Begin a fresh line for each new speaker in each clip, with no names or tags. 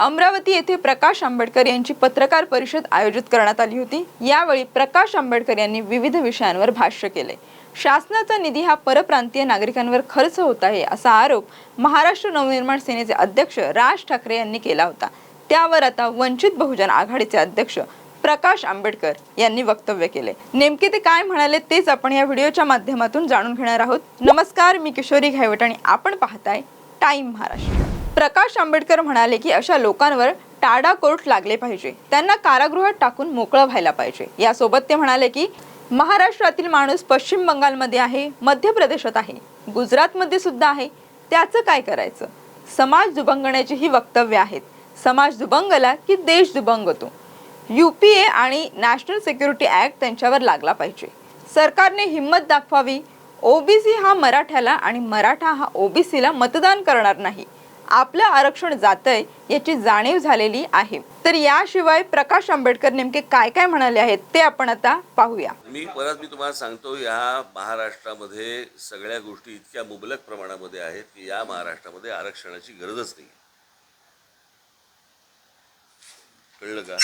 अमरावती येथे प्रकाश आंबेडकर यांची पत्रकार परिषद आयोजित करण्यात आली होती. यावेळी प्रकाश आंबेडकर यांनी विविध विषयांवर भाष्य केले. शासनाचा निधी हा परप्रांतीय नागरिकांवर खर्च होत आहे असा आरोप महाराष्ट्र नवनिर्माण सेनेचे अध्यक्ष राज ठाकरे यांनी केला होता. त्यावर आता वंचित बहुजन आघाडीचे अध्यक्ष प्रकाश आंबेडकर यांनी वक्तव्य केले. नेमके ते काय म्हणाले तेच आपण या व्हिडिओच्या माध्यमातून जाणून घेणार आहोत. नमस्कार मी किशोरी घायवट आणि आपण पाहताय टाइम महाराष्ट्र. प्रकाश आंबेडकर म्हणाले की अशा लोकांवर टाडा कोर्ट लागले पाहिजे. त्यांना कारागृहात टाकून मोकळं व्हायला पाहिजे. यासोबत ते म्हणाले की महाराष्ट्रातील माणूस पश्चिम बंगालमध्ये आहे मध्य प्रदेशात आहे गुजरातमध्ये सुद्धा आहे त्याचं काय करायचं? समाज दुभंगण्याची ही वक्तव्य आहेत. समाज दुभंगला की देश दुभंगतो? ए आणि नॅशनल सिक्युरिटी ॲक्ट त्यांच्यावर लागला पाहिजे. सरकारने हिंमत दाखवावी. ओबीसी हा मराठ्याला आणि मराठा हा ओबीसीला मतदान करणार नाही. आपलं आरक्षण जातंय याची जाणीव झालेली आहे. तर याशिवाय प्रकाश आंबेडकर नेमके काय काय म्हणाले आहेत ते आपण आता पाहूया.
मी परत मी तुम्हाला सांगतो या महाराष्ट्रामध्ये सगळ्या गोष्टी इतक्या मुबलक प्रमाणामध्ये आहेत की या महाराष्ट्रामध्ये आरक्षणाची गरजच नाही कळलं का?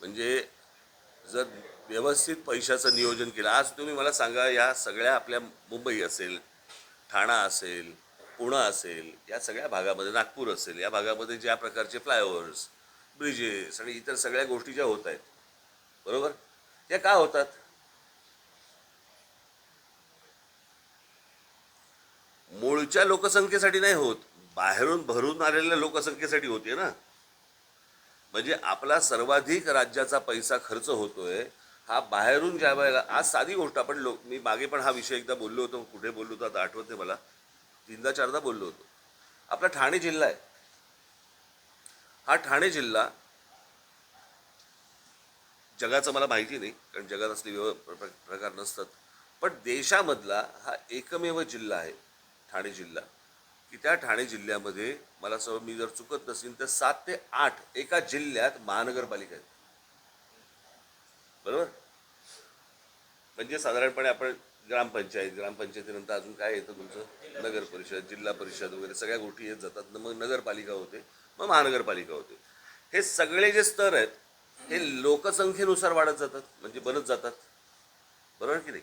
म्हणजे जर व्यवस्थित पैशाचं नियोजन केलं आज तुम्ही मला सांगा या सगळ्या आपल्या मुंबई असेल ठाणा असेल पुणं असेल या सगळ्या भागामध्ये नागपूर असेल या भागामध्ये ज्या प्रकारचे फ्लायओव्हर्स ब्रिजेस आणि इतर सगळ्या गोष्टी ज्या होत आहेत बरोबर? त्या का होतात? मूळच्या लोकसंख्येसाठी नाही होत. बाहेरून भरून आलेल्या लोकसंख्येसाठी होते ना. म्हणजे आपला सर्वाधिक राज्याचा पैसा खर्च होतोय हा बाहेरून ज्या वेळेला आज साधी गोष्ट आपण लोक मी मागे पण हा विषय एकदा बोललो होतो कुठे बोललो होतो आता आठवते मला. तीनदा चारदा बोललो होतो. आपला ठाणे जिल्हा आहे. हा ठाणे जिल्हा जगाचं मला माहिती नाही कारण जगात असले व्यव प्रकार नसतात. पण देशामधला हा एकमेव जिल्हा आहे ठाणे जिल्हा. की त्या ठाणे जिल्ह्यामध्ये मला सर्व मी जर चुकत नसेल तर सात ते आठ एका जिल्ह्यात महानगरपालिका आहेत. बरोबर? म्हणजे साधारणपणे आपण ग्रामपंचायत ग्रामपंचायतीनंतर अजून काय येतं तुमचं? नगर परिषद जिल्हा परिषद वगैरे सगळ्या गोष्टी येत जातात. मग नगरपालिका होते मग महानगरपालिका होते. हे सगळे जे स्तर आहेत हे लोकसंख्येनुसार वाढत जातात म्हणजे बनत जातात. बरोबर की नाही?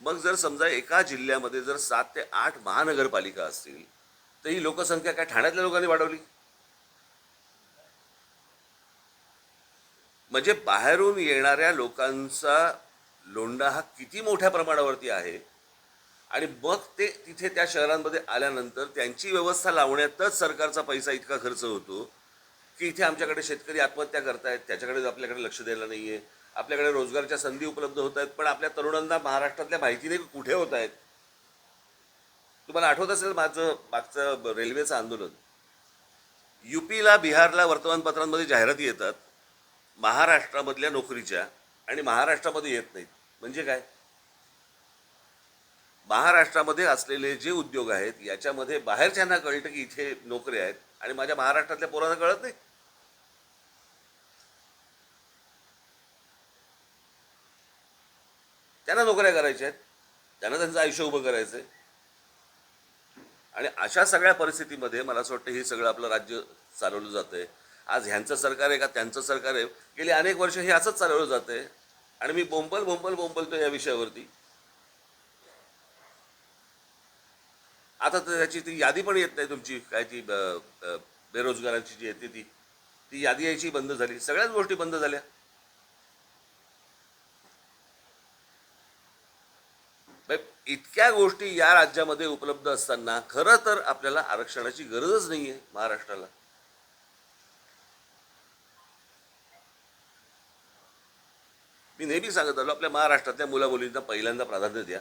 मग जर समजा एका जिल्ह्यामध्ये जर सात ते आठ महानगरपालिका असतील तर ही लोकसंख्या काय ठाण्यातल्या लोकांनी वाढवली? म्हणजे बाहेरून येणाऱ्या लोकांचा लोंढा हा किती मोठ्या प्रमाणावरती आहे? आणि मग ते तिथे त्या शहरांमध्ये आल्यानंतर त्यांची व्यवस्था लावण्यातच सरकारचा पैसा इतका खर्च होतो की इथे आमच्याकडे शेतकरी आत्महत्या करतायत त्याच्याकडे आपल्याकडे लक्ष द्यायला नाही आहे आपल्याकडे रोजगारच्या संधी उपलब्ध होत आहेत पण आपल्या तरुणांना महाराष्ट्रातल्या माहिती नाही कुठे होत आहेत तुम्हाला आठवत असेल माझं मागचं रेल्वेचं आंदोलन? युपीला बिहारला वर्तमानपत्रांमध्ये जाहिराती येतात महाराष्ट्रामधल्या नोकरीच्या आणि महाराष्ट्रामध्ये येत नाहीत. म्हणजे काय? महाराष्ट्रामध्ये असलेले जे उद्योग आहेत याच्यामध्ये बाहेरच्यांना कळतं की इथे नोकऱ्या आहेत. आणि माझ्या महाराष्ट्रातल्या पोरांना कळत नाही. त्यांना नोकऱ्या करायच्या आहेत. त्यांना त्यांचं आयुष्य उभं करायचं आहे आणि अशा सगळ्या परिस्थितीमध्ये मला असं वाटतं हे सगळं आपलं राज्य चालवलं जातंय. आज ह्यांचं सरकार आहे का त्यांचं सरकार आहे? गेली अनेक वर्ष हे असंच चालवलं जातंय. आणि मी बोंबल बोंबल बोंबलतो या विषयावरती. आता तर त्याची ती यादी पण येत नाही तुमची काय ती बेरोजगारांची जी येते ती. ती यादी यायची बंद झाली. सगळ्याच गोष्टी बंद झाल्या. इतक्या गोष्टी या राज्यामध्ये उपलब्ध असताना खरं तर आपल्याला आरक्षणाची गरजच नाही आहे महाराष्ट्राला. मी नेहमी सांगत आलो आपल्या महाराष्ट्रातल्या मुलामुलींना पहिल्यांदा प्राधान्य द्या.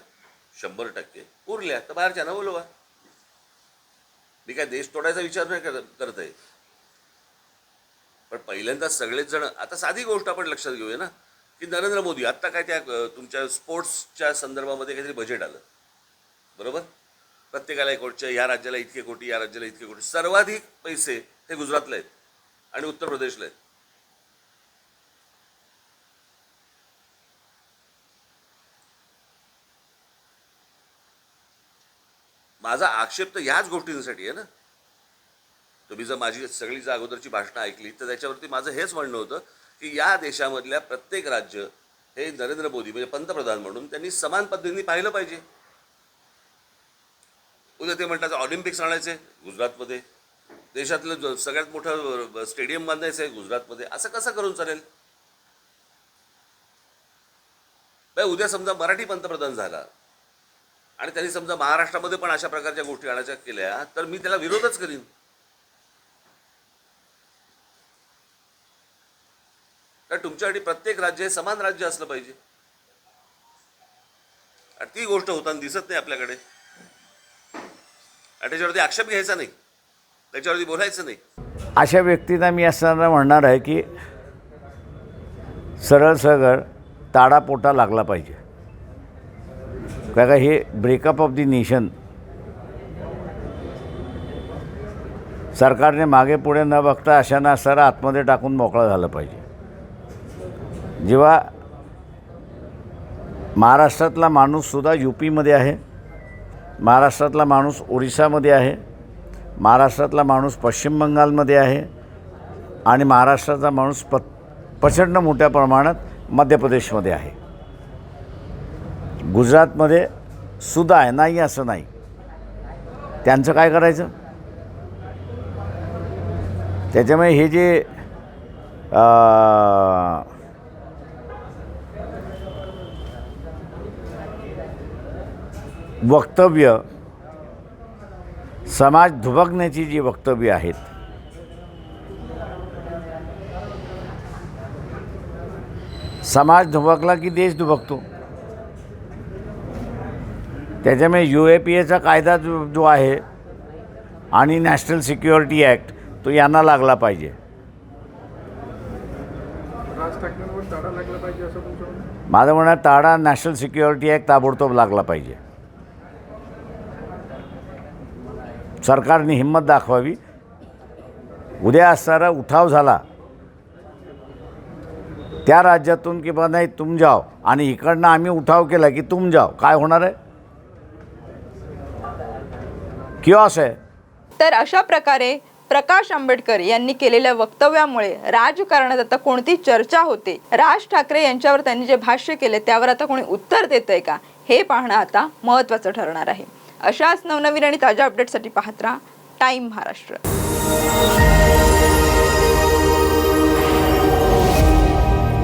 शंभर टक्के. उरल्या तर बाहेरच्यांना बोलवा. मी काय देश तोडायचा विचार नाही करत करत आहे. पण पहिल्यांदा सगळेच जण आता साधी गोष्ट आपण लक्षात घेऊया ना की नरेंद्र मोदी आत्ता काय त्या तुमच्या स्पोर्ट्सच्या संदर्भामध्ये काहीतरी बजेट आलं. बरोबर? प्रत्येकाला एक कोटीच्या या राज्याला इतके कोटी या राज्याला इतके कोटी. सर्वाधिक पैसे हे गुजरातला आहेत आणि उत्तर प्रदेशला आहेत. माझा आक्षेप तर ह्याच गोष्टींसाठी आहे ना. तुम्ही जर माझी सगळी जर अगोदरची भाषणं ऐकली तर त्याच्यावरती माझं हेच म्हणणं होतं की या देशामधल्या प्रत्येक राज्य हे नरेंद्र मोदी म्हणजे पंतप्रधान म्हणून त्यांनी समान पद्धतीने पाहिलं पाहिजे. उद्या ते म्हणतात ऑलिम्पिक्स आणायचे गुजरातमध्ये. देशातलं सगळ्यात मोठं स्टेडियम बांधायचं आहे गुजरातमध्ये. असं कसं करून चालेल? उद्या समजा मराठी पंतप्रधान झाला आणि त्यांनी समजा महाराष्ट्रामध्ये पण अशा प्रकारच्या गोष्टी आणायच्या केल्या तर मी त्याला विरोधच करीन. कारण तुमच्यासाठी प्रत्येक राज्य हे समान राज्य असलं पाहिजे. आणि ती गोष्ट होताना दिसत नाही आपल्याकडे. आणि त्याच्यावरती आक्षेप घ्यायचा नाही. त्याच्यावरती बोलायचं नाही.
अशा व्यक्तींना मी असताना म्हणणार आहे की सरळ सरळ ताडापोटा लागला पाहिजे. काय का हे ब्रेकअप ऑफ दी नेशन सरकारने मागे पुढे न बघता अशांना सर आतमध्ये टाकून मोकळं झालं पाहिजे. जेव्हा महाराष्ट्रातला माणूससुद्धा यू पीमध्ये आहे महाराष्ट्रातला माणूस ओरिसामध्ये आहे महाराष्ट्रातला माणूस पश्चिम बंगालमध्ये आहे आणि महाराष्ट्राचा माणूस प प्रचंड मोठ्या प्रमाणात मध्य प्रदेशमध्ये आहे. गुजरातमध्ये सुद्धा आहे नाही असं नाही. त्यांचं काय करायचं? त्याच्यामुळे हे जे वक्तव्य समाज धुबकण्याची जी वक्तव्य आहेत समाज धुबकला की देश धुबकतो? त्याच्यामुळे यू ए पी एचा कायदा जो जो आहे आणि नॅशनल सिक्युरिटी ॲक्ट तो यांना लागला पाहिजे? माझं म्हणणं ताडा नॅशनल सिक्युरिटी ॲक्ट ताबडतोब लागला पाहिजे. सरकारने हिंमत दाखवावी. उद्या असणारा उठाव झाला. त्या राज्यातून की बा नाही तुम जाओ. आणि इकडनं आम्ही उठाव केला की तुम जाओ. काय होणार आहे? किओस आहे
तर अशा प्रकारे प्रकाश आंबेडकर यांनी केलेल्या वक्तव्यामुळे राजकारणात आता कोणती चर्चा होते? राज ठाकरे यांच्यावर त्यांनी जे भाष्य केले त्यावर आता कोणी उत्तर देत आहे का? हे पाहणं आता महत्त्वाचं ठरणार आहे. अशाच नवनवीन आणि ताज्या अपडेटसाठी पाहत राहा. टाईम महाराष्ट्र.